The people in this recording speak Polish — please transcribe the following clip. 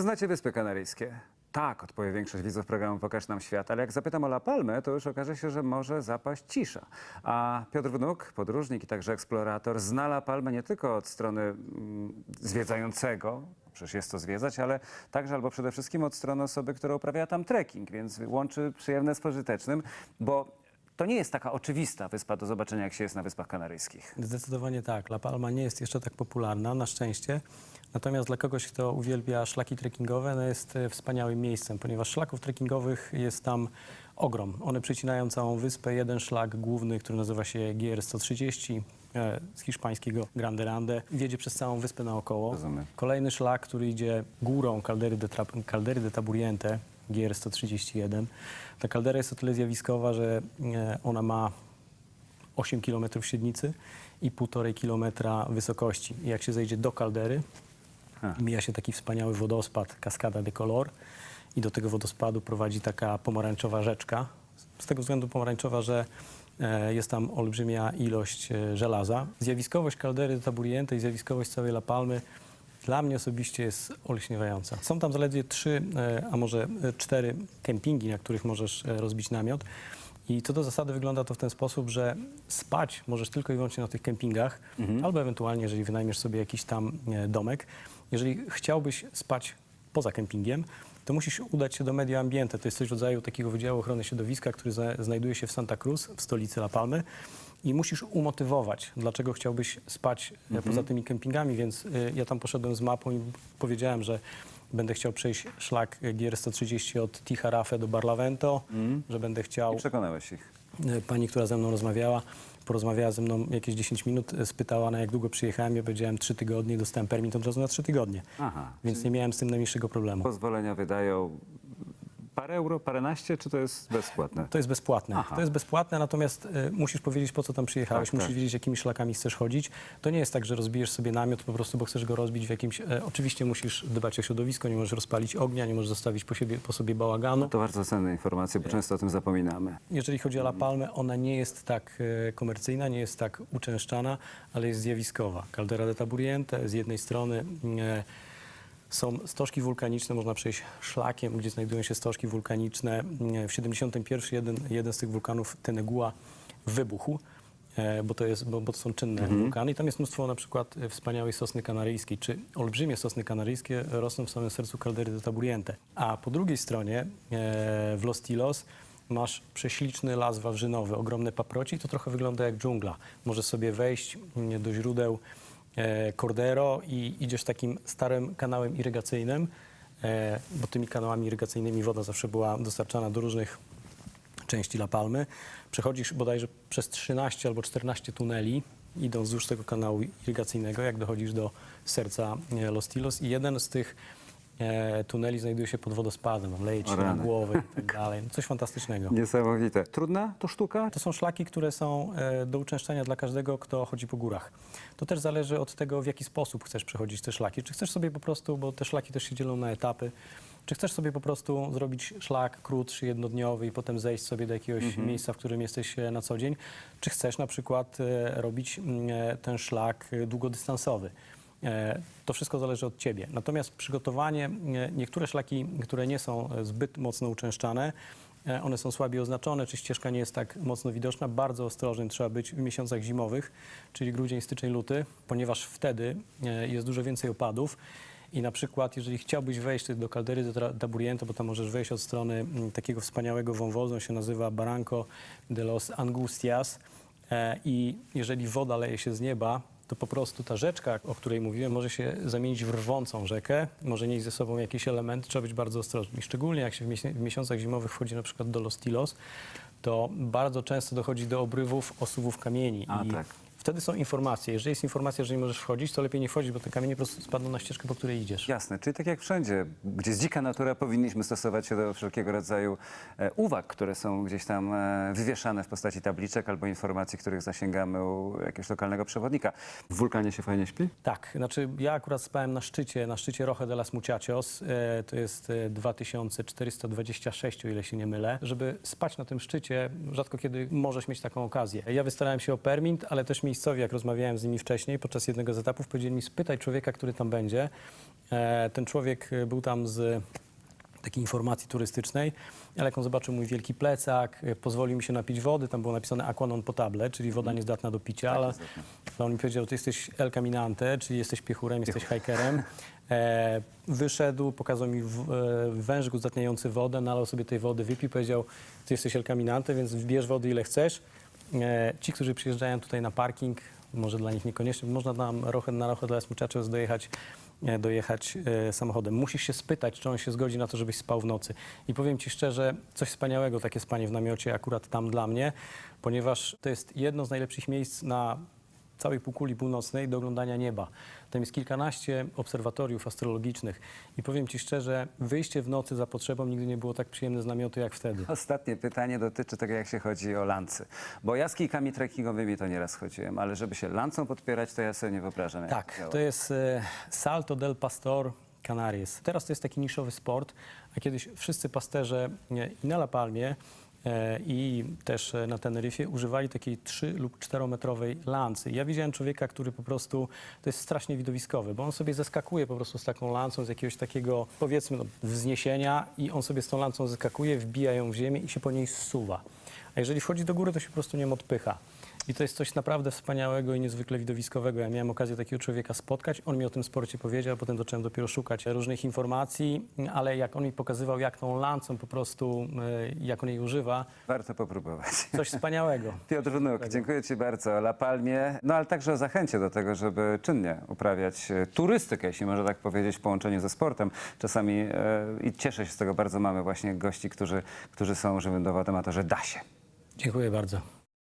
Czy znacie Wyspy Kanaryjskie? Tak, odpowie większość widzów programu Pokaż nam świat, ale jak zapytam o La Palmę, to już okaże się, że może zapaść cisza. A Piotr Wnuk, podróżnik i także eksplorator, zna La Palmę nie tylko od strony mm, zwiedzającego, przecież jest to zwiedzać, ale także albo przede wszystkim od strony osoby, która uprawia tam trekking, więc łączy przyjemne z pożytecznym, bo to nie jest taka oczywista wyspa do zobaczenia, jak się jest na Wyspach Kanaryjskich. Zdecydowanie tak. La Palma nie jest jeszcze tak popularna, na szczęście. Natomiast dla kogoś, kto uwielbia szlaki trekkingowe, no jest e, wspaniałym miejscem, ponieważ szlaków trekkingowych jest tam ogrom. One przecinają całą wyspę. Jeden szlak główny, który nazywa się GR130 e, z hiszpańskiego Grande Rande, wiedzie przez całą wyspę naokoło. Rozumiem. Kolejny szlak, który idzie górą Caldery de, Tra- Caldery de Taburiente, GR131. Ta kaldera jest o tyle zjawiskowa, że e, ona ma 8 km średnicy i 1,5 km wysokości. I jak się zejdzie do kaldery, Ha. mija się taki wspaniały wodospad, Cascada de Color i do tego wodospadu prowadzi taka pomarańczowa rzeczka. Z tego względu pomarańczowa, że e, jest tam olbrzymia ilość e, żelaza. Zjawiskowość kaldery de Taburiente i zjawiskowość całej La Palmy dla mnie osobiście jest olśniewająca. Są tam zaledwie trzy, e, a może e, cztery kempingi, na których możesz e, rozbić namiot. I co do zasady wygląda to w ten sposób, że spać możesz tylko i wyłącznie na tych kempingach, albo ewentualnie, jeżeli wynajmiesz sobie jakiś tam domek. Jeżeli chciałbyś spać poza kempingiem, to musisz udać się do Medio Ambiente. To jest coś w rodzaju takiego Wydziału Ochrony Środowiska, który znajduje się w Santa Cruz, w stolicy La Palmy. I musisz umotywować, dlaczego chciałbyś spać e, poza tymi kempingami, więc y, ja tam poszedłem z mapą i powiedziałem, że będę chciał przejść szlak GR130 od Tijarafe do Barlavento, że będę chciał... I przekonałeś ich. E, Pani, która ze mną rozmawiała, porozmawiała ze mną jakieś 10 minut, e, spytała na jak długo przyjechałem, ja powiedziałem 3 tygodnie i dostałem permit od razu na 3 tygodnie. Aha. Więc nie miałem z tym najmniejszego problemu. Pozwolenia wydają parę euro, paręnaście, czy to jest bezpłatne? To jest bezpłatne. Aha. To jest bezpłatne, natomiast e, musisz powiedzieć, po co tam przyjechałeś, Tak, musisz tak. wiedzieć, jakimi szlakami chcesz chodzić. To nie jest tak, że rozbijesz sobie namiot po prostu, bo chcesz go rozbić w jakimś... E, oczywiście musisz dbać o środowisko, nie możesz rozpalić ognia, nie możesz zostawić po, siebie, po sobie bałaganu. To bardzo cenne informacje, bo często o tym zapominamy. Jeżeli chodzi o La Palmę, ona nie jest tak e, komercyjna, nie jest tak uczęszczana, ale jest zjawiskowa. Caldera de Taburiente z jednej strony e, są stożki wulkaniczne, można przejść szlakiem, gdzie znajdują się stożki wulkaniczne. W 71 jeden, jeden z tych wulkanów, Tenegua, wybuchł. e, Bo to, jest, bo, bo to są czynne wulkany i tam jest mnóstwo na przykład e, wspaniałej sosny kanaryjskiej, czy olbrzymie sosny kanaryjskie rosną w samym sercu Caldery de Taburiente. A po drugiej stronie e, w Los Tilos masz prześliczny las wawrzynowy, ogromne paproci, to trochę wygląda jak dżungla. Możesz sobie wejść mm, do źródeł Cordero i idziesz takim starym kanałem irygacyjnym, e, bo tymi kanałami irygacyjnymi woda zawsze była dostarczana do różnych części La Palmy. Przechodzisz bodajże przez 13 albo 14 tuneli, idąc wzdłuż tego kanału irygacyjnego, jak dochodzisz do serca e, Los Tilos i jeden z tych e, tuneli znajduje się pod wodospadem, leje ci na rany. głowę i tak dalej. No, coś fantastycznego. Niesamowite. Trudna to sztuka? To są szlaki, które są e, do uczęszczania dla każdego, kto chodzi po górach. To też zależy od tego, w jaki sposób chcesz przechodzić te szlaki. Czy chcesz sobie po prostu, bo te szlaki też się dzielą na etapy, czy chcesz sobie po prostu zrobić szlak krótszy, jednodniowy i potem zejść sobie do jakiegoś miejsca, w którym jesteś e, na co dzień, czy chcesz na przykład e, robić mm, e, ten szlak e, długodystansowy. E, To wszystko zależy od ciebie. Natomiast przygotowanie, e, niektóre szlaki, które nie są e, zbyt mocno uczęszczane, one są słabiej oznaczone, czy ścieżka nie jest tak mocno widoczna. Bardzo ostrożnym trzeba być w miesiącach zimowych, czyli grudzień, styczeń, luty, ponieważ wtedy jest dużo więcej opadów. I na przykład, jeżeli chciałbyś wejść do Caldery de Tra- Taburiente, bo tam możesz wejść od strony takiego wspaniałego wąwozu, on się nazywa Barranco de los Angustias. I jeżeli woda leje się z nieba, to po prostu ta rzeczka, o której mówiłem, może się zamienić w rwącą rzekę, może nieść ze sobą jakiś element, trzeba być bardzo ostrożnym. I szczególnie jak się w, miesiącach zimowych wchodzi na przykład do Los Tilos, to bardzo często dochodzi do obrywów, osuwów kamieni. A, tak. Wtedy są informacje. Jeżeli jest informacja, że nie możesz wchodzić, to lepiej nie wchodzić, bo te kamienie po prostu spadną na ścieżkę, po której idziesz. Jasne, czyli tak jak wszędzie, gdzie jest dzika natura, powinniśmy stosować się do wszelkiego rodzaju e, uwag, które są gdzieś tam e, wywieszane w postaci tabliczek albo informacji, których zasięgamy u jakiegoś lokalnego przewodnika. W wulkanie się fajnie śpi? Tak, znaczy ja akurat spałem na szczycie, na szczycie Roche de las Muchachos, e, to jest e, 2426, o ile się nie mylę. Żeby spać na tym szczycie, rzadko kiedy możesz mieć taką okazję. Ja wystarałem się o permit, ale też miejscowi, jak rozmawiałem z nimi wcześniej, podczas jednego z etapów, powiedzieli mi, spytaj człowieka, który tam będzie, E, ten człowiek e, był tam z takiej informacji turystycznej, ale jak on zobaczył mój wielki plecak, e, pozwolił mi się napić wody, tam było napisane aqua non potable, czyli woda niezdatna do picia, ale ale on mi powiedział, ty jesteś El Caminante, czyli jesteś piechurem, jesteś hikerem. E, wyszedł, pokazał mi w, e, wężyk uzdatniający wodę, nalał sobie tej wody, wypił, powiedział, ty jesteś El Caminante, więc wbierz wody ile chcesz. E, ci, którzy przyjeżdżają tutaj na parking, może dla nich niekoniecznie, można tam Roche, na Roche dla Muchachos dojechać, e, dojechać e, samochodem. Musisz się spytać, czy on się zgodzi na to, żebyś spał w nocy. I powiem ci szczerze, coś wspaniałego takie spanie w namiocie akurat tam dla mnie, ponieważ to jest jedno z najlepszych miejsc na całej półkuli północnej do oglądania nieba. Tam jest kilkanaście obserwatoriów astrologicznych i powiem Ci szczerze, wyjście w nocy za potrzebą nigdy nie było tak przyjemne z namiotu jak wtedy. Ostatnie pytanie dotyczy tego, jak się chodzi o lancy. Bo ja z kijkami trekkingowymi to nieraz chodziłem, ale żeby się lancą podpierać, to ja sobie nie wyobrażam. jak Tak, działa. to jest e, Salto del Pastor Canaries. Teraz to jest taki niszowy sport, a kiedyś wszyscy pasterze e, i na La Palmie i też e, na Teneryfie używali takiej 3 lub 4-metrowej lancy. Ja widziałem człowieka, który po prostu, to jest strasznie widowiskowy, bo on sobie zeskakuje po prostu z taką lancą z jakiegoś takiego, powiedzmy, no, wzniesienia i on sobie z tą lancą zeskakuje, wbija ją w ziemię i się po niej zsuwa. A jeżeli wchodzi do góry, to się po prostu nią odpycha. I to jest coś naprawdę wspaniałego i niezwykle widowiskowego. Ja miałem okazję takiego człowieka spotkać, on mi o tym sporcie powiedział, potem zacząłem dopiero szukać różnych informacji, ale jak on mi pokazywał, jak tą lancą po prostu, e, jak on jej używa, Warto popróbować. coś wspaniałego. Piotr Wnuk, dziękuję Ci bardzo o La Palmie, no ale także o zachęcie do tego, żeby czynnie uprawiać e, turystykę, jeśli można tak powiedzieć, w połączeniu ze sportem. Czasami e, i cieszę się z tego bardzo, mamy właśnie gości, którzy, którzy są żywym dowodem na to, że da się. Dziękuję bardzo.